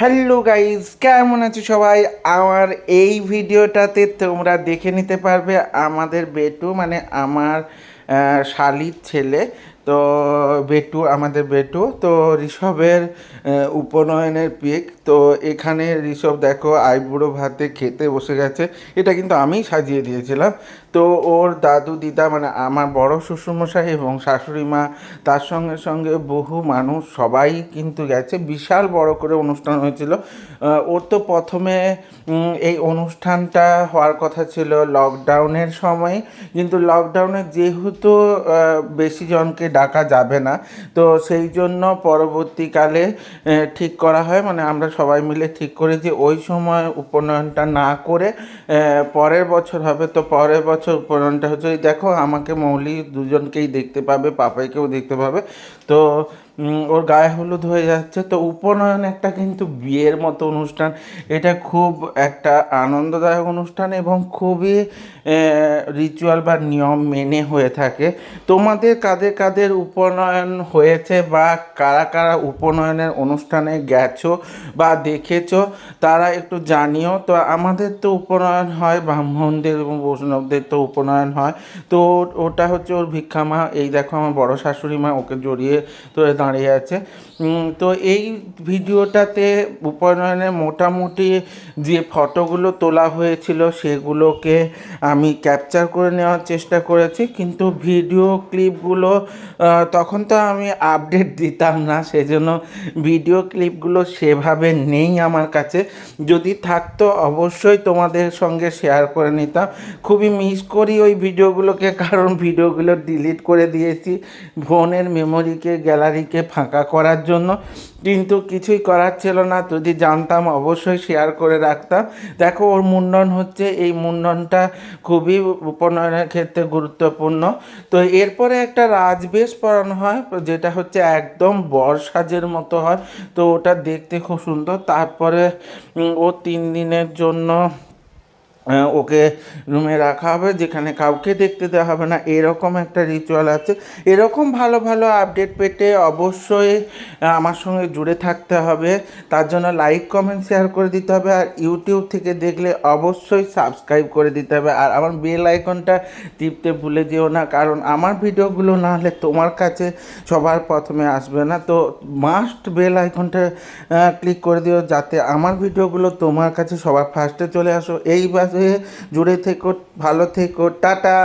Hello guys কেমন আছো সবাই? আমার এই ভিডিওটাতে তোমরা দেখে নিতে পারবে আমাদের বেটু মানে আমার শালির ছেলে। তো বেটু, আমাদের বেটু, তো ঋষভের উপনয়নের পিক। তো এখানে ঋষভ দেখো, আইবুড়ো ভাতে খেতে বসে গেছে। এটা কিন্তু আমিই সাজিয়ে দিয়েছিলাম। তো ওর দাদু, দিদা মানে আমার বড় শ্বশুরমশাই এবং শাশুড়ি মা, তার সঙ্গে সঙ্গে বহু মানুষ, সবাই কিন্তু গেছে। বিশাল বড় করে অনুষ্ঠান হয়েছিল। ওর তো প্রথমে এই অনুষ্ঠানটা হওয়ার কথা ছিল লকডাউনের সময়। কিন্তু লকডাউনে যেহেতু বেশি জনকে ডাকা যাবে না। তো সেই জন্য পরবর্তীকালে ঠিক করা হয়। মানে আমরা সবাই মিলে ঠিক করি যে ওই সময় উপনয়নটা না করে পরের বছর হবে। তো পরের বছর উপনয়নটা হচ্ছে দেখো আমাকে মৌলি দুজনকেই দেখতে পাবে, পাপাইকেও দেখতে পাবে। তো ওর গায়ে হলুদ হয়ে যাচ্ছে। তো উপনয়ন একটা কিন্তু বিয়ের মতো অনুষ্ঠান। এটা খুব একটা আনন্দদায়ক অনুষ্ঠান এবং খুবই রিচুয়াল বা নিয়ম মেনে হয়ে থাকে। তোমাদের কাদের কাদের উপনয়ন হয়েছে বা কারা কারা উপনয়নের অনুষ্ঠানে গেছো বা দেখেছ, তারা একটু জানিও। তো আমাদের তো উপনয়ন হয়, ব্রাহ্মণদের এবং বৈষ্ণবদের তো উপনয়ন হয়। তো ওটা হচ্ছে ওর ভিক্ষা মা এই দেখো আমার বড় শাশুড়ি মা ওকে জড়িয়ে ধরে দাঁড়িয়ে আছে। তো এই ভিডিওটাতে উপনয়নে মোটামুটি যে ফটোগুলো তোলা হয়েছিল সেগুলোকে আমি ক্যাপচার করে নেওয়ার চেষ্টা করেছি। কিন্তু ভিডিও ক্লিপগুলো তখন তো আমি আপডেট দিতাম না, সেজন্য ভিডিও ক্লিপগুলো সেভাবে নেই আমার কাছে। যদি থাকতো অবশ্যই তোমাদের সঙ্গে শেয়ার করে নিতাম। খুবই মিস করি ওই ভিডিওগুলোকে, কারণ ভিডিওগুলো ডিলিট করে দিয়েছি। ফোনের মেমোরিকে গ্যালারিকে ফাঁকা করার জন্য। কিন্তু কিছুই করার ছিল না। যদি জানতাম, অবশ্যই শেয়ার করে রাখতাম। দেখো, ওর মুন্ডন হচ্ছে, এই মুন্ডনটা খুবই উপনয়নের ক্ষেত্রে গুরুত্বপূর্ণ। তো এরপরে একটা রাজবেশ পরানো হয়, যেটা হচ্ছে একদম বর সাজের মতো হয়। তো ওটা দেখতে খুব সুন্দর। তারপরে ও তিন দিনের জন্য ওকে রুমে রাখা হবে, যেখানে কাউকে দেখতে দেওয়া হবে না। এরকম একটা রিচুয়াল আছে। এরকম ভালো ভালো আপডেট পেতে অবশ্যই আমার সঙ্গে জুড়ে থাকতে হবে। তার জন্য লাইক কমেন্ট শেয়ার করে দিতে হবে। আর ইউটিউব থেকে দেখলে অবশ্যই সাবস্ক্রাইব করে দিতে হবে। আর আমার বেল আইকনটা টিপতে ভুলে যেও না, কারণ আমার ভিডিওগুলো না হলে তোমার কাছে সবার প্রথমে আসবে না। তো মাস্ট বেল আইকনটা ক্লিক করে দিও, যাতে আমার ভিডিওগুলো তোমার কাছে সবার ফার্স্টে চলে আসো। এইভাবে জুড়ে থেকো ভালো থেকো টাটা।